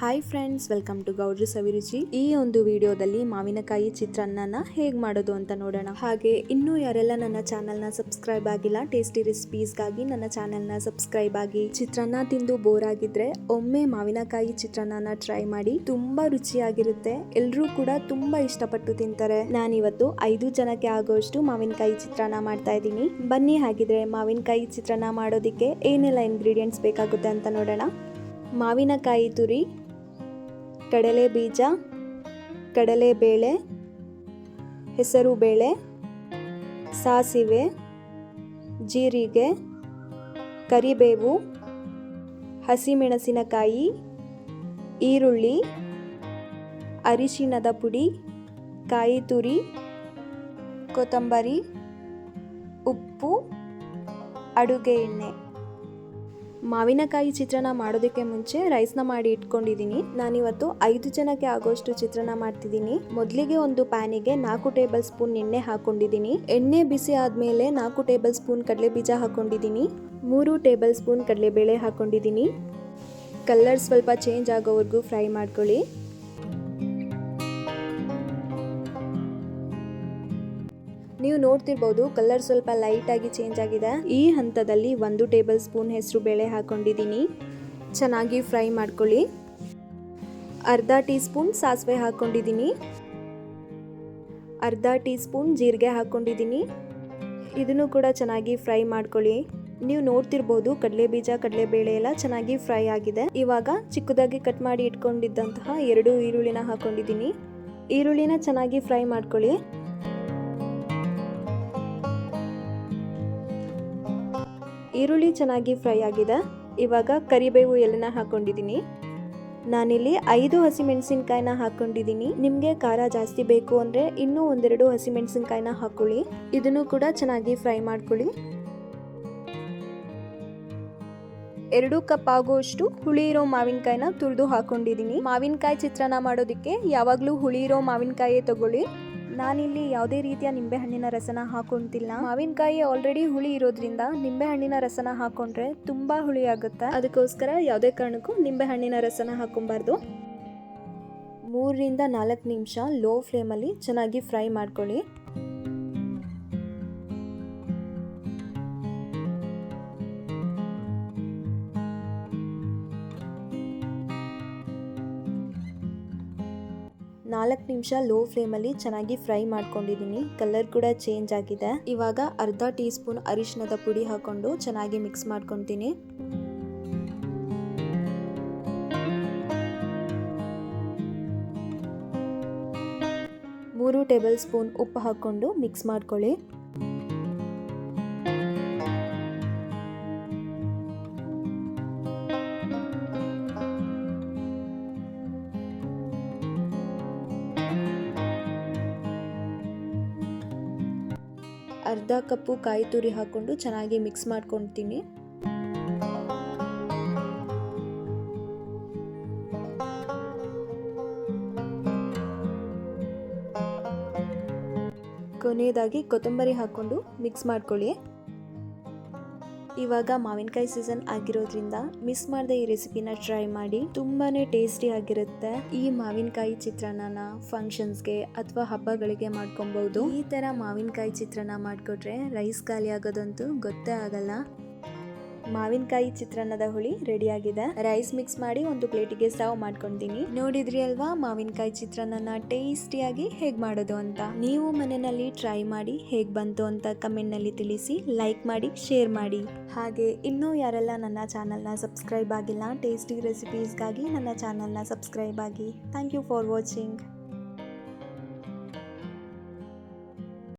Hi friends welcome to Gowdri Saviruchi ಈ ಒಂದು ವಿಡಿಯೋದಲ್ಲಿ ಮಾವಿನಕಾಯಿ ಚಿತ್ರಾನ್ನನ ಹೇಗೆ ಮಾಡೋದು ಅಂತ ನೋಡೋಣ. ಹಾಗೆ ಇನ್ನೂ ಯಾರೆಲ್ಲ ನನ್ನ ಚಾನೆಲ್ನ ಸಬ್ಸ್ಕ್ರೈಬ್ ಆಗಿಲ್ಲ ಟೇಸ್ಟಿ ರೆಸಿಪೀಸ್ಗಾಗಿ ನನ್ನ ಚಾನೆಲ್ನ ಸಬ್ಸ್ಕ್ರೈಬ್ ಆಗಿ. ಚಿತ್ರಾನ್ನ ತಿಂದು ಬೋರ್ ಆಗಿದ್ರೆ ಒಮ್ಮೆ ಮಾವಿನಕಾಯಿ ಚಿತ್ರಾನ್ನನ ಟ್ರೈ ಮಾಡಿ ತುಂಬಾ ರುಚಿಯಾಗಿರುತ್ತೆ. ಎಲ್ಲರೂ ಕೂಡ ತುಂಬಾ ಇಷ್ಟಪಟ್ಟು ತಿಂತಾರೆ. ನಾನಿವತ್ತು ಐದು ಜನಕ್ಕೆ ಆಗೋಷ್ಟು ಮಾವಿನಕಾಯಿ ಚಿತ್ರಾನ್ನ ಮಾಡ್ತಾ ಇದ್ದೀನಿ. ಬನ್ನಿ ಹಾಗಿದ್ರೆ ಮಾವಿನಕಾಯಿ ಚಿತ್ರಾನ್ನ ಮಾಡೋದಿಕ್ಕೆ ಏನೆಲ್ಲ ಇಂಗ್ರೀಡಿಯೆಂಟ್ಸ್ ಬೇಕಾಗುತ್ತೆ ಅಂತ ನೋಡೋಣ. ಮಾವಿನಕಾಯಿ ತುರಿ ಕಡಲೆ ಬೀಜ, ಕಡಲೆ ಬೇಳೆ, ಹೆಸರು ಬೇಳೆ, ಸಾಸಿವೆ, ಜೀರಿಗೆ, ಕರಿಬೇವು, ಹಸಿಮೆಣಸಿನಕಾಯಿ, ಈರುಳ್ಳಿ ಅರಿಶಿನದ ಪುಡಿ ಕಾಯಿ ತುರಿ ಕೊತ್ತಂಬರಿ, ಉಪ್ಪು, ಅಡುಗೆ ಎಣ್ಣೆ. ಮಾವಿನಕಾಯಿ ಚಿತ್ರಾನ್ನ ಮಾಡೋದಕ್ಕೆ ಮುಂಚೆ ರೈಸ್ನ ಮಾಡಿ ಇಟ್ಕೊಂಡಿದ್ದೀನಿ. ನಾನಿವತ್ತು ಐದು ಜನಕ್ಕೆ ಆಗೋಷ್ಟು ಚಿತ್ರಾನ್ನ ಮಾಡ್ತಿದ್ದೀನಿ. ಮೊದಲಿಗೆ ಒಂದು ಪ್ಯಾನಿಗೆ ನಾಲ್ಕು ಟೇಬಲ್ ಸ್ಪೂನ್ ಎಣ್ಣೆ ಹಾಕೊಂಡಿದ್ದೀನಿ. ಎಣ್ಣೆ ಬಿಸಿ ಆದಮೇಲೆ ನಾಲ್ಕು ಟೇಬಲ್ ಸ್ಪೂನ್ ಕಡಲೆ ಬೀಜ ಹಾಕೊಂಡಿದ್ದೀನಿ. ಮೂರು ಟೇಬಲ್ ಸ್ಪೂನ್ ಕಡಲೆಬೇಳೆ ಹಾಕೊಂಡಿದ್ದೀನಿ. ಕಲರ್ ಸ್ವಲ್ಪ ಚೇಂಜ್ ಆಗೋವರೆಗೂ ಫ್ರೈ ಮಾಡ್ಕೊಳ್ಳಿ. ನೀವು ನೋಡ್ತಿರ್ಬೋದು ಕಲರ್ ಸ್ವಲ್ಪ ಲೈಟ್ ಆಗಿ ಚೇಂಜ್ ಆಗಿದೆ. ಈ ಹಂತದಲ್ಲಿ ಒಂದು ಟೇಬಲ್ ಸ್ಪೂನ್ ಹೆಸರು ಬೇಳೆ ಹಾಕೊಂಡಿದ್ದೀನಿ. ಚೆನ್ನಾಗಿ ಫ್ರೈ ಮಾಡ್ಕೊಳ್ಳಿ. ಅರ್ಧ ಟೀ ಸ್ಪೂನ್ ಸಾಸಿವೆ ಹಾಕೊಂಡಿದ್ದೀನಿ. ಅರ್ಧ ಟೀ ಸ್ಪೂನ್ ಜೀರಿಗೆ ಹಾಕೊಂಡಿದ್ದೀನಿ. ಇದನ್ನು ಕೂಡ ಚೆನ್ನಾಗಿ ಫ್ರೈ ಮಾಡ್ಕೊಳ್ಳಿ. ನೀವು ನೋಡ್ತಿರ್ಬೋದು ಕಡಲೆ ಬೀಜ ಕಡಲೆಬೇಳೆ ಎಲ್ಲ ಚೆನ್ನಾಗಿ ಫ್ರೈ ಆಗಿದೆ. ಇವಾಗ ಚಿಕ್ಕದಾಗಿ ಕಟ್ ಮಾಡಿ ಇಟ್ಕೊಂಡಿದ್ದಂತಹ ಎರಡು ಈರುಳ್ಳಿನ ಹಾಕೊಂಡಿದ್ದೀನಿ. ಈರುಳ್ಳಿನ ಚೆನ್ನಾಗಿ ಫ್ರೈ ಮಾಡ್ಕೊಳ್ಳಿ. ಈರುಳ್ಳಿ ಚೆನ್ನಾಗಿ ಫ್ರೈ ಆಗಿದೆ. ಇವಾಗ ಕರಿಬೇವು ಎಲೆನ ಹಾಕೊಂಡಿದ್ದೀನಿ. ನಾನಿಲ್ಲಿ ಐದು ಹಸಿಮೆಣಸಿನ್ಕಾಯಿನ ಹಾಕೊಂಡಿದ್ದೀನಿ. ನಿಮಗೆ ಖಾರ ಜಾಸ್ತಿ ಬೇಕು ಅಂದರೆ ಇನ್ನೂ ಒಂದೆರಡು ಹಸಿಮೆಣಸಿನ್ಕಾಯಿನ ಹಾಕೊಳ್ಳಿ. ಇದನ್ನು ಕೂಡ ಚೆನ್ನಾಗಿ ಫ್ರೈ ಮಾಡ್ಕೊಳ್ಳಿ. ಎರಡು ಕಪ್ ಆಗುವಷ್ಟು ಹುಳಿ ಇರೋ ಮಾವಿನಕಾಯಿನ ತುರಿದು ಹಾಕೊಂಡಿದ್ದೀನಿ. ಮಾವಿನಕಾಯಿ ಚಿತ್ರಾನ್ನ ಮಾಡೋದಕ್ಕೆ ಯಾವಾಗಲೂ ಹುಳಿ ಇರೋ ಮಾವಿನಕಾಯೇ ತಗೊಳ್ಳಿ. ನಾನಿಲ್ಲಿ ಯಾವುದೇ ರೀತಿಯ ನಿಂಬೆಹಣ್ಣಿನ ರಸನ ಹಾಕೊಂತಿಲ್ಲ. ಮಾವಿನಕಾಯಿ ಆಲ್ರೆಡಿ ಹುಳಿ ಇರೋದ್ರಿಂದ ನಿಂಬೆಹಣ್ಣಿನ ರಸನ ಹಾಕೊಂಡ್ರೆ ತುಂಬಾ ಹುಳಿ ಆಗುತ್ತೆ ಅದಕ್ಕೋಸ್ಕರ ಯಾವುದೇ ಕಾರಣಕ್ಕೂ ನಿಂಬೆಹಣ್ಣಿನ ರಸನ ಹಾಕೊಬಾರ್ದು. ಮೂರರಿಂದ ನಾಲ್ಕು ನಿಮಿಷ ಲೋ ಫ್ಲೇಮಲ್ಲಿ ಚೆನ್ನಾಗಿ ಫ್ರೈ ಮಾಡ್ಕೊಳ್ಳಿ. ನಾಲ್ಕು ನಿಮಿಷ ಲೋ ಫ್ಲೇಮಲ್ಲಿ ಚೆನ್ನಾಗಿ ಫ್ರೈ ಮಾಡ್ಕೊಂಡಿದ್ದೀನಿ. ಕಲರ್ ಕೂಡ ಚೇಂಜ್ ಆಗಿದೆ. ಇವಾಗ ಅರ್ಧ ಟೀ ಸ್ಪೂನ್ ಅರಿಶಿಣದ ಪುಡಿ ಹಾಕೊಂಡು ಚೆನ್ನಾಗಿ ಮಿಕ್ಸ್ ಮಾಡ್ಕೊತೀನಿ. ಮೂರು ಟೇಬಲ್ ಸ್ಪೂನ್ ಉಪ್ಪು ಹಾಕ್ಕೊಂಡು ಮಿಕ್ಸ್ ಮಾಡ್ಕೊಳ್ಳಿ. ಅರ್ಧ ಕಪ್ಪು ಕಾಯಿ ತುರಿ ಹಾಕ್ಕೊಂಡು ಚೆನ್ನಾಗಿ ಮಿಕ್ಸ್ ಮಾಡ್ಕೊತೀನಿ ಕೊನೆಯದಾಗಿ ಕೊತ್ತಂಬರಿ ಹಾಕ್ಕೊಂಡು ಮಿಕ್ಸ್ ಮಾಡ್ಕೊಳ್ಳಿ. ಇವಾಗ ಮಾವಿನಕಾಯಿ ಸೀಸನ್ ಆಗಿರೋದ್ರಿಂದ ಮಿಸ್ ಮಾಡದೆ ಈ ರೆಸಿಪಿನ ಟ್ರೈ ಮಾಡಿ ತುಂಬಾನೇ ಟೇಸ್ಟಿ ಆಗಿರುತ್ತೆ. ಈ ಮಾವಿನಕಾಯಿ ಚಿತ್ರಾನ್ನ ಫಂಕ್ಷನ್ಸ್ಗೆ ಅಥವಾ ಹಬ್ಬಗಳಿಗೆ ಮಾಡ್ಕೊಬಹುದು ಈ ತರ ಮಾವಿನಕಾಯಿ ಚಿತ್ರಾನ್ನ ಮಾಡ್ಕೊಟ್ರೆ ರೈಸ್ ಖಾಲಿ ಆಗೋದಂತೂ ಗೊತ್ತೇ ಆಗಲ್ಲ. ಮಾವಿನಕಾಯಿ ಚಿತ್ರಾನ್ನದ ಹುಳಿ ರೆಡಿ ಆಗಿದೆ ರೈಸ್ ಮಿಕ್ಸ್ ಮಾಡಿ ಒಂದು ಪ್ಲೇಟಿಗೆ ಸರ್ವ್ ಮಾಡ್ಕೊಂತೀನಿ. ನೋಡಿದ್ರಿ ಅಲ್ವಾ, ಮಾವಿನಕಾಯಿ ಚಿತ್ರಾನ್ನ ಟೇಸ್ಟಿಯಾಗಿ ಹೇಗ್ ಮಾಡೋದು ಅಂತ. ನೀವು ಮನೆಯಲ್ಲಿ ಟ್ರೈ ಮಾಡಿ ಹೇಗ್ ಬಂತು ಅಂತ ಕಮೆಂಟ್ನಲ್ಲಿ ತಿಳಿಸಿ, ಲೈಕ್ ಮಾಡಿ, ಶೇರ್ ಮಾಡಿ. ಹಾಗೆ ಇನ್ನೂ ಯಾರೆಲ್ಲ ನನ್ನ ಚಾನಲ್ನ ಸಬ್ಸ್ಕ್ರೈಬ್ ಆಗಿಲ್ಲ, ಟೇಸ್ಟಿ ರೆಸಿಪೀಸ್ಗಾಗಿ ನನ್ನ ಚಾನಲ್ನ ಸಬ್ಸ್ಕ್ರೈಬ್ ಆಗಿ. Thank you for watching.